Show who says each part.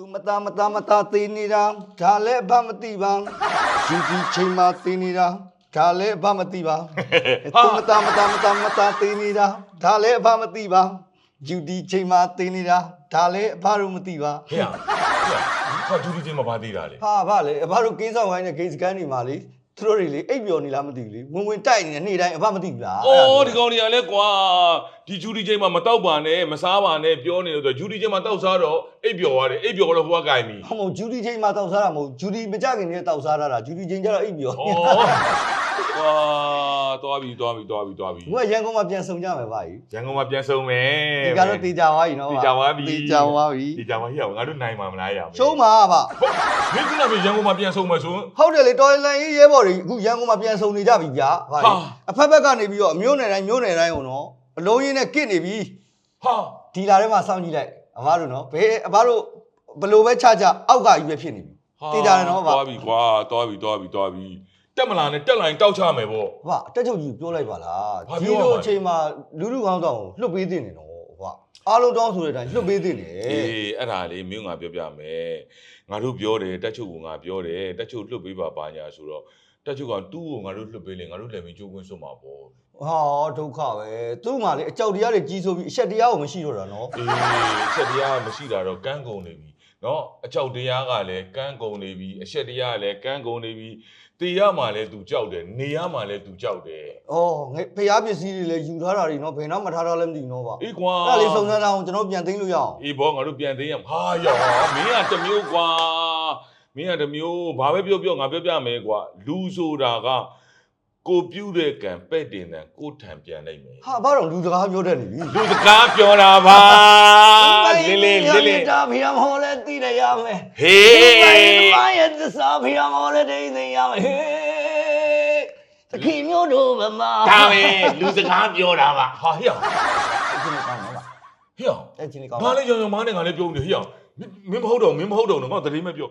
Speaker 1: သူမသားမသားမသားသေးနေတာဒါလည်းအဘမသိပါယူဒီချိန်မှာသေးနေတာဒါလည်းအဘမသိပါသူမသားမသားမသားမသားသေးနေတာဒါလည်းအဘမသိပါယူဒီချိန်မှာသေးနေတာဒါလည်းအဘတို့မသိပါ
Speaker 2: ဟဲ့ဟဲ့ဟာဒူဒီချင်းမပါသေးတာလေ
Speaker 1: ဟာဗလေအဘတို့ကင်းဆောင်ခိုင်းတဲ့ဂိတ်စကန်တွေမှာလေ သူတို့တွေလေအိပ်ပျော်နေလားမသိဘူးလေဝင်ဝင်တိုက်နေတယ်နေ့တိုင်းအဘမသိဘူးလား
Speaker 2: အော်ဒီကောင်တွေကလည်းကွာဒီဂျူဒီချင်းမှာမတောက်ပါနဲ့မစားပါနဲ့ပြောနေလို့ဆိုဂျူဒီချင်းမှာတောက်စားတော့အိပ်ပျော်သွားတယ်အိပ်ပျော်တော့ဟိုကကြိုင်ပြီ
Speaker 1: ဟောမဟုတ်ဂျူဒီချိန်မှာတောက်စားတာမဟုတ်ဂျူဒီမကြခင်နဲ့တောက်စားတာလားဂျူဒီချိန်ကျတော့အိပ်ပျော်
Speaker 2: ဩကွာသွားပြီသွားပြီသွားပြီသွားပြီ
Speaker 1: ဘုကရန်ကုန်မှာပြန်ဆုံကြမယ်ဗျာကြီး
Speaker 2: ရန်ကုန်မှာပြန်ဆုံးမယ်
Speaker 1: ဒီကတော့တေချာသွားပြီနော်
Speaker 2: တေချာသွားပြီ
Speaker 1: တေချာသွားပြီ
Speaker 2: တေချာသွားပြီဟဲ့ငါတို့နိုင်မှာမလားရအောင်
Speaker 1: ရှုံးမှာဗျ
Speaker 2: မင်းကလည်းရန်ကုန်မှာပြန်ဆုံးမယ်ဆို
Speaker 1: ဟုတ်တယ်လေတော်လိုင်းရေးရဲဘော်တွေအခုရန်ကုန်မှာပြန်ဆုံနေကြပြီဗျာဗျာ
Speaker 2: ဟာ
Speaker 1: အဖက်ဘက်ကနေပြီးတော့အမျိုးနယ်တိုင်းမျိုးနယ်တိုင်းကိုနော်အလုံးရင်းနဲ့ကစ်နေပြီ
Speaker 2: ဟာ
Speaker 1: ဒီလာထဲမှာစောင့်ကြည့်လိုက်အဘတို့နော်ဘယ်အဘတို့ဘလို့ပဲချချအောက်ကကြီးပဲဖြစ်နေပြီတေချာတယ်နော်ဗျာ
Speaker 2: သွားပြီကွာသွားပြီသွားပြီသွားပြီ တက်မလာနဲ့တက်လာရင်တောက်ချမယ်ပေါ့
Speaker 1: ဗျာတက်ချုပ်ကြီးပြောလိုက်ပါလား
Speaker 2: ဘာ
Speaker 1: ဒီ
Speaker 2: ပြောရမှာ
Speaker 1: လိုအချိန်မှာလူလူကောင်းဆောင်ကိုလွတ်ပေးသင့်တယ်နော်ဗျာအားလုံးတောင်းဆိုတဲ့အတိုင်းလွတ်ပေးသင့်တယ်
Speaker 2: အေးအဲ့ဒါလေးမင်းငါပြောပြမယ်ငါတို့ပြောတယ်တက်ချုပ်ကငါပြောတယ်တက်ချုပ်လွတ်ပေးပါပါညာဆိုတော့တက်ချုပ်ကတူ့ကိုငါတို့လွတ်ပေးလေငါတို့လည်းမင်းကြိုးကွင်းစွတ်မှာပေါ့
Speaker 1: ဟာဒုက္ခပဲသူ့မှာလေအကြောက်တရားတွေကြီးဆိုပြီးအရှက်တရားကိုမရှိတော့တာနော်
Speaker 2: အေးချက်တရားမရှိတာတော့ကန်းကုန်နေပြီ နော်အကြောက်တရားကလည်းကန်းကုန်နေပြီအရှက်တရားကလည်းကန်းကုန်နေပြီတေရမှလည်းသူကြောက်တယ်နေရမှလည်းသူကြောက်တယ်
Speaker 1: ဩငါဖျားပစ္စည်းတွေလည်းယူထားတာတွေနော်ဘယ်တော့မထားထားလဲမသိနော်ပါ
Speaker 2: အေးကွာ
Speaker 1: အဲ့ဒါလေးစုံစမ်းထားအောင်ကျွန်တော်ပြန်သိမ်းလို့ရအောင်
Speaker 2: အေးဘောငါတို့ပြန်သိမ်းရမှာဟာရောက်မင်းကတစ်မျိုးကွာမင်းကတစ်မျိုးဘာပဲပြောပြောငါပြောပြမယ်ကွာလူဆိုတာက ကိုပြုတ်တဲ့ကံပဲ့တင်တဲ့ကိုထံပြန်လိုက်မယ်။
Speaker 1: ဟာဘာတော့လူစကားပြောတတ်နေပြီ
Speaker 2: လူစကားပြောတာပါလေးလေးလေးလေး
Speaker 1: ဒါဖျားမောလဲသိတယ်ရမယ်
Speaker 2: ဟေး။
Speaker 1: ဘာရဲ့သစာဖျားမောလဲသိသိရမယ်ဟေး။သခင်မျိုးတို့ဗမာ
Speaker 2: ဒါပဲလူစကားပြောတာပါဟာဟေ့အောင်
Speaker 1: အဲ့ချင်းလေးကောင်းနော်ဗျ
Speaker 2: ဟေ့အောင်။
Speaker 1: အဲ့ချင်းလေးကောင်း
Speaker 2: ငါလည်းရောင်ရောင်မားနဲ့ငါလည်းပြောနေဟေ့အောင်မင်းမဟုတ်တော့မင်းမဟုတ်တော့ငါတတိမပြော